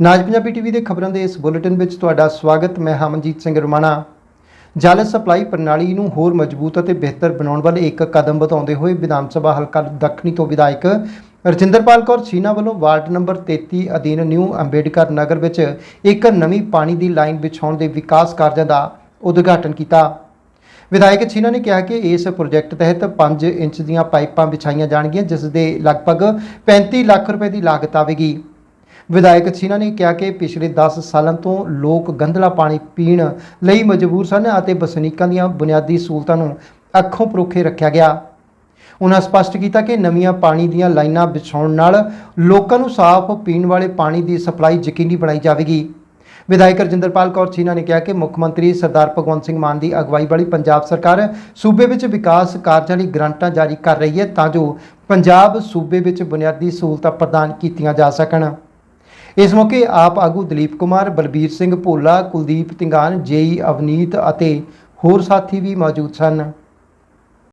ਨਾਜ Punjabi TV ਦੇ ਖਬਰਾਂ ਦੇ ਇਸ ਬੁਲੇਟਿਨ ਵਿੱਚ ਤੁਹਾਡਾ ਸਵਾਗਤ, ਮੈਂ ਹਮਨਜੀਤ ਸਿੰਘ ਰਮਾਣਾ। ਜਲ ਸਪਲਾਈ ਪ੍ਰਣਾਲੀ ਨੂੰ ਹੋਰ ਮਜ਼ਬੂਤ ਅਤੇ ਬਿਹਤਰ ਬਣਾਉਣ ਵੱਲ ਇੱਕ ਕਦਮ ਵਧਾਉਂਦੇ ਹੋਏ ਵਿਧਾਨ ਸਭਾ ਹਲਕਾ ਦੱਖਣੀ ਤੋਂ ਵਿਧਾਇਕ ਰਜਿੰਦਰਪਾਲ ਕੌਰ ਛੀਨਾ ਵੱਲੋਂ ਵਾਰਡ ਨੰਬਰ 33 ਅਧੀਨ ਨਿਊ ਅੰਬੇਡਕਰ ਨਗਰ ਵਿੱਚ ਇੱਕ ਨਵੀਂ ਪਾਣੀ ਦੀ ਲਾਈਨ ਵਿਛਾਉਣ ਦੇ ਵਿਕਾਸ ਕਾਰਜਾਂ ਦਾ ਉਦਘਾਟਨ ਕੀਤਾ। ਵਿਧਾਇਕ ਛੀਨਾ ਨੇ ਕਿਹਾ ਕਿ ਇਸ ਪ੍ਰੋਜੈਕਟ ਤਹਿਤ 5 ਇੰਚ ਦੀਆਂ ਪਾਈਪਾਂ ਵਿਛਾਈਆਂ ਜਾਣਗੀਆਂ, ਜਿਸ ਦੇ ਲਗਭਗ 35 ਲੱਖ ਰੁਪਏ ਦੀ ਲਾਗਤ ਆਵੇਗੀ। ਵਿਧਾਇਕ ਛੀਨਾ ਨੇ ਕਿਹਾ ਕਿ ਪਿਛਲੇ 10 ਸਾਲਾਂ ਤੋਂ ਲੋਕ ਗੰਧਲਾ ਪਾਣੀ ਪੀਣ ਲਈ ਮਜਬੂਰ ਸਨ ਅਤੇ ਵਸਨੀਕਾਂ ਦੀਆਂ ਬੁਨਿਆਦੀ ਸਹੂਲਤਾਂ ਨੂੰ ਅੱਖੋਂ ਪਰੋਖੇ ਰੱਖਿਆ ਗਿਆ। ਉਹਨਾਂ ਸਪਸ਼ਟ ਕੀਤਾ ਕਿ ਨਵੀਆਂ ਪਾਣੀ ਦੀਆਂ ਲਾਈਨਾਂ ਵਿਛਾਉਣ ਨਾਲ ਲੋਕਾਂ ਨੂੰ ਸਾਫ਼ ਪੀਣ ਵਾਲੇ ਪਾਣੀ ਦੀ ਸਪਲਾਈ ਯਕੀਨੀ ਬਣਾਈ ਜਾਵੇਗੀ। ਵਿਧਾਇਕ ਰਜਿੰਦਰਪਾਲ ਕੌਰ ਛੀਨਾ ਨੇ ਕਿਹਾ ਕਿ ਮੁੱਖ ਮੰਤਰੀ ਸਰਦਾਰ ਭਗਵੰਤ ਸਿੰਘ ਮਾਨ ਦੀ ਅਗਵਾਈ ਵਾਲੀ ਪੰਜਾਬ ਸਰਕਾਰ ਸੂਬੇ ਵਿੱਚ ਵਿਕਾਸ ਕਾਰਜਾਂ ਲਈ ਗ੍ਰਾਂਟਾਂ ਜਾਰੀ ਕਰ ਰਹੀ ਹੈ ਤਾਂ ਜੋ ਪੰਜਾਬ ਸੂਬੇ ਵਿੱਚ ਬੁਨਿਆਦੀ ਸਹੂਲਤਾਂ ਪ੍ਰਦਾਨ ਕੀਤੀਆਂ ਜਾ ਸਕਣ। ਇਸ ਮੌਕੇ ਆਪ ਆਗੂ ਦਲੀਪ ਕੁਮਾਰ, ਬਲਬੀਰ ਸਿੰਘ ਭੋਲਾ, ਕੁਲਦੀਪ ਤਿੰਗਾਨ, ਜੇਈ ਅਵਨੀਤ ਅਤੇ ਹੋਰ ਸਾਥੀ ਵੀ ਮੌਜੂਦ ਸਨ।